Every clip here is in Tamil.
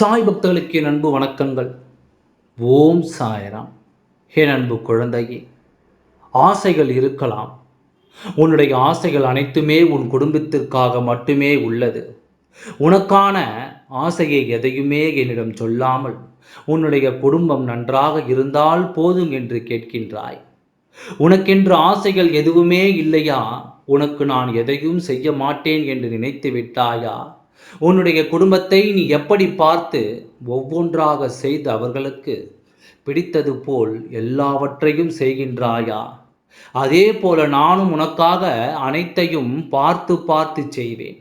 சாய் பக்தர்களுக்கு என் அன்பு வணக்கங்கள். ஓம் சாயராம். என் அன்பு குழந்தையே ஆசைகள் இருக்கலாம். உன்னுடைய ஆசைகள் அனைத்துமே உன் குடும்பத்திற்காக மட்டுமே உள்ளது. உனக்கான ஆசையை எதையுமே என்னிடம் சொல்லாமல் உன்னுடைய குடும்பம் நன்றாக இருந்தால் போதும் என்று கேட்கின்றாய். உனக்கென்று ஆசைகள் எதுவுமே இல்லையா? உனக்கு நான் எதையும் செய்ய மாட்டேன் என்று நினைத்து விட்டாயா? உன்னுடைய குடும்பத்தை நீ எப்படி பார்த்து ஒவ்வொன்றாக செய்து அவர்களுக்கு பிடித்தது போல் எல்லாவற்றையும் செய்கின்றாயா? அதே போல நானும் உனக்காக அனைத்தையும் பார்த்து பார்த்து செய்வேன்.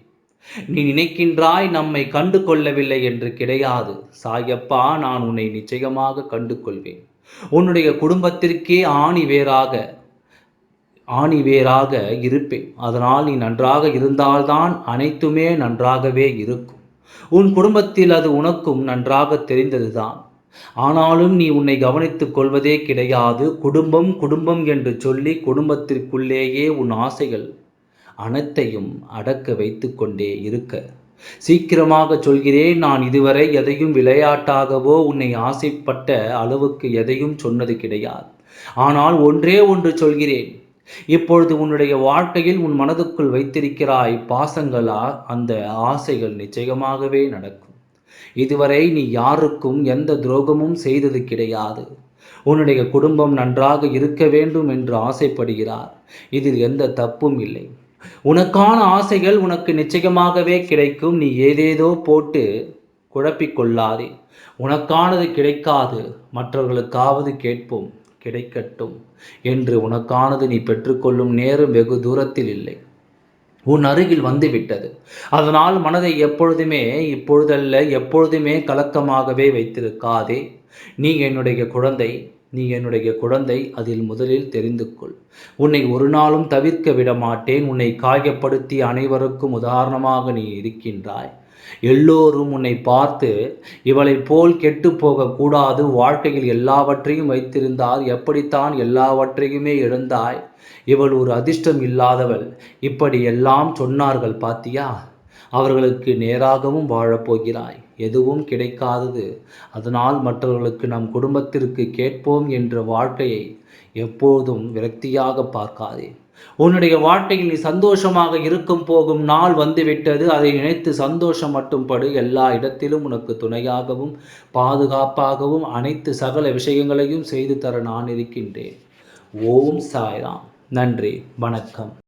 நீ நினைக்கின்றாய் நம்மை கண்டு கொள்ளவில்லை என்று கிடையாது. சாயப்பா நான் உன்னை நிச்சயமாக கண்டு கொள்வேன் உன்னுடைய குடும்பத்திற்கே ஆணி வேறாக ஆணிவேராக இருப்பேன். அதனால் நீ நன்றாக இருந்தால்தான் அனைத்துமே நன்றாகவே இருக்கும். உன் குடும்பத்தில் அது உனக்கும் நன்றாக தெரிந்ததுதான். ஆனாலும் நீ உன்னை கவனித்துக் கொள்வதே கிடையாது. குடும்பம் குடும்பம் என்று சொல்லி குடும்பத்திற்குள்ளேயே உன் ஆசைகள் அனைத்தையும் அடக்க வைத்து கொண்டே இருக்க. சீக்கிரமாக சொல்கிறேன் நான் இதுவரை எதையும் விளையாட்டாகவோ உன்னை ஆசைப்பட்ட அளவுக்கு எதையும் சொன்னது கிடையாது. ஆனால் ஒன்றே ஒன்று சொல்கிறேன். இப்பொழுது உன்னுடைய வாழ்க்கையில் உன் மனதுக்குள் வைத்திருக்கிறாய் பாசங்களா? அந்த ஆசைகள் நிச்சயமாகவே நடக்கும். இதுவரை நீ யாருக்கும் எந்த துரோகமும் செய்தது கிடையாது. உன்னுடைய குடும்பம் நன்றாக இருக்க வேண்டும் என்று ஆசைப்படுகிறார். இதில் எந்த தப்பும் இல்லை. உனக்கான ஆசைகள் உனக்கு நிச்சயமாகவே கிடைக்கும். நீ ஏதேதோ போட்டு குழப்பிக்கொள்ளாதே உனக்கானது கிடைக்காது. மற்றவர்களுக்காவது கேட்போம். கிடைக்கட்டும் என்று உனக்கானது நீ பெற்றுக்கொள்ளும் நேரம் வெகு தூரத்தில் இல்லை. உன் அருகில் வந்துவிட்டது. அதனால் மனதை எப்பொழுதுமே இப்பொழுதல்ல எப்பொழுதுமே கலக்கமாகவே வைத்திருக்காதே. நீ என்னுடைய குழந்தை நீ என்னுடைய குழந்தை அதில் முதலில் தெரிந்து கொள் உன்னை ஒரு நாளும் தவிர்க்க விட மாட்டேன் உன்னை காயப்படுத்தி அனைவருக்கும் உதாரணமாக நீ இருக்கின்றாய். எல்லோரும் உன்னை பார்த்து இவளைப் போல் கெட்டு போகக்கூடாது வாழ்க்கையில் எல்லாவற்றையும் வைத்திருந்தால் எப்படித்தான் எல்லாவற்றையுமே எழுந்தாய் இவள் ஒரு அதிர்ஷ்டம் இல்லாதவள். இப்படி எல்லாம் சொன்னார்கள் பாத்தியா? அவர்களுக்கு நேராகவும் வாழப்போகிறாய் எதுவும் கிடைக்காதது. அதனால் மற்றவர்களுக்கு நம் குடும்பத்திற்கு கேட்போம் என்ற வாழ்க்கையை எப்போதும் விரக்தியாக பார்க்காதே. உன்னுடைய வாழ்க்கையில் நீ சந்தோஷமாக இருக்கும் போகும் நாள் வந்துவிட்டது. அதை நினைத்து சந்தோஷம் மட்டும் படு. எல்லா இடத்திலும் உனக்கு துணையாகவும் பாதுகாப்பாகவும் அனைத்து சகல விஷயங்களையும் செய்து தர நான் இருக்கின்றேன். ஓம் சாய்ராம். நன்றி. வணக்கம்.